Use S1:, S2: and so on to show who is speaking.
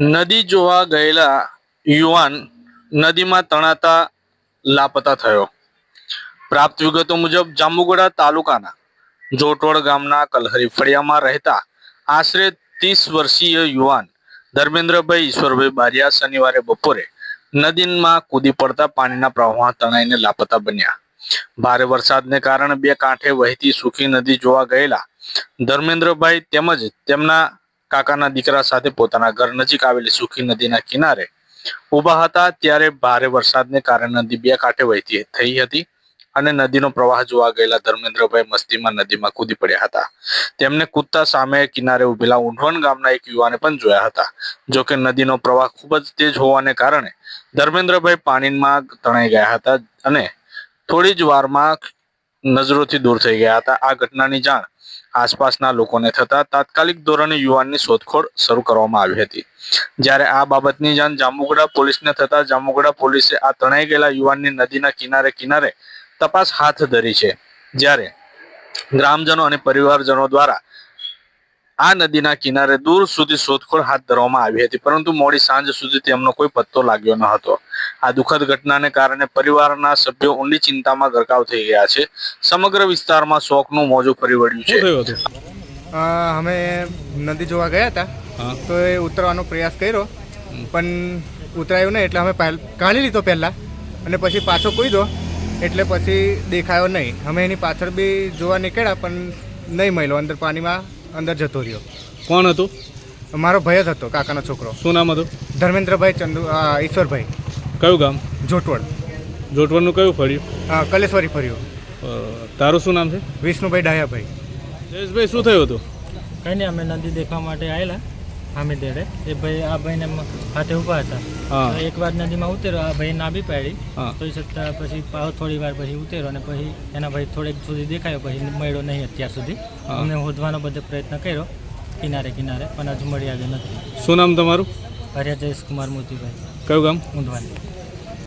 S1: નદી જોવા ગયેલા યુવાન નદીમાં તણાતા લાપતા થયો. પ્રાપ્ત વિગતો મુજબ જાંબુગોડા તાલુકાના જોટવડ ગામના કલહરી ફળિયામાં રહેતા આશરે ત્રીસ વર્ષીય યુવાન ધર્મેન્દ્રભાઈ ઈશ્વરભાઈ બારિયા શનિવારે બપોરે નદીમાં કૂદી પડતા પાણીના પ્રવાહમાં તણાઈને લાપતા બન્યા. ભારે વરસાદને કારણે બે કાંઠે વહેતી સૂકી નદી જોવા ગયેલા ધર્મેન્દ્રભાઈ તેમજ તેમના કાકાના દીકરા સાથે પોતાના ઘર નજીક આવેલી સુખી નદીના કિનારે ઊભા હતા ત્યારે ભારે વરસાદને કારણે નદી બે કાંઠે વહેતી થઈ હતી અને નદીનો પ્રવાહ જોવા ગયેલા ધર્મેન્દ્રભાઈ મસ્તીમાં નદીમાં કૂદી પડ્યા હતા. તેમને કૂદતા સામે કિનારે ઉભેલા ઊંઢવણ ગામના એક યુવાને પણ જોયા હતા. જોકે નદીનો પ્રવાહ ખૂબ જ તેજ હોવાને કારણે ધર્મેન્દ્રભાઈ પાણીમાં તણાઈ ગયા હતા અને થોડી જ વારમાં નજરોથી દૂર થઈ ગયા હતા. આ ઘટનાની જાણ આસપાસના લોકોને થતા તાત્કાલિક ધોરણે યુવાનની શોધખોળ શરૂ કરવામાં આવી હતી. જ્યારે આ બાબતની જાણ જાંબુગડા પોલીસને થતા જાંબુગડા પોલીસે આ તણાઈ ગયેલા યુવાનની નદીના કિનારે કિનારે તપાસ હાથ ધરી છે. જ્યારે ગ્રામજનો અને પરિવારજનો દ્વારા આ નદીના કિનારે દૂર સુધી શોધખોળ હાથ ધરવામાં આવી હતી પરંતુ મોડી સાંજ સુધી તેમનો કોઈ પત્તો લાગ્યો ન હતો. આ દુઃખદ ઘટનાને કારણે પરિવારના સભ્યો ઊંડી ચિંતામાં ગરકાવ થઈ ગયા છે. સમગ્ર વિસ્તારમાં શોકનું મોજું ફરી વળ્યું છે.
S2: અમે નદી જોવા ગયા હતા. તો એ ઉતરવાનો પ્રયાસ કર્યો. પણ ઉતરાયું નહીં એટલે અમે પહેલ- કાઢી લીધો પહેલાં. અને પછી પાછો કૂદ્યો એટલે પછી દેખાયો નહીં. અમે એની પાછળ બી જોવા નીકળ્યા પણ નહીં મળ્યો. અંદર પાણીમાં અંદર જતો રહ્યો.
S3: કોણ હતું?
S2: મારો ભાઈ જ હતો કાકાનો છોકરો.
S3: શું નામ હતું?
S2: ધર્મેન્દ્રભાઈ ચંદુ આ, ઈશ્વરભાઈ.
S3: કયું ગામ?
S2: જોટવડ.
S3: જોટવાનું કયું ફળ્યું
S2: આ, કલેશ્વરી ફર્યું.
S3: અ, તારું શું નામ છે?
S2: વિષ્ણુભાઈ ડાયાભાઈ.
S3: જયેશભાઈ શું થયું હતું?
S4: કંઈ નહીં અમે નદી દેખવા માટે આવેલા અમે દેડે એ ભાઈ આ ભાઈને હાથે ઊભા હતા. એક વાર નદીમાં ઉતર્યો આ ભાઈ ના બી પાડી તો છતાં પછી પાછો થોડી વાર પછી ઉતર્યો અને પછી એના ભાઈ થોડેક સુધી દેખાયો પછી મળ્યો નહીં અત્યાર સુધી. અમને શોધવાનો બધો પ્રયત્ન કર્યો કિનારે કિનારે પણ હજુ મળી આવ્યો નથી.
S3: શું નામ તમારું?
S4: હરિયા જયેશ કુમાર મોતીભાઈ.
S3: કયું ગામ?
S4: ઊંધવાની